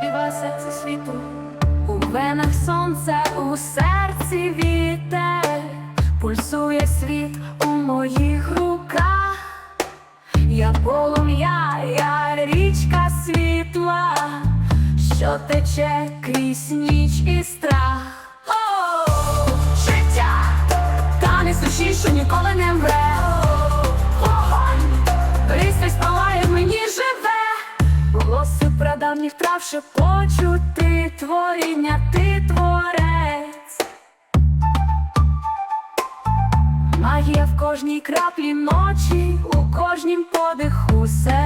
серці світу, у венах сонце, у серці вітер, пульсує світ у моїх руках. Я полум'я, я річка світла, що тече крізь ніч і страх. О, життя, танець душі, що ніколи не мре. Голоси прадавніх почути творіння, ти творець. Магія в кожній краплі ночі, у кожнім подиху сердець.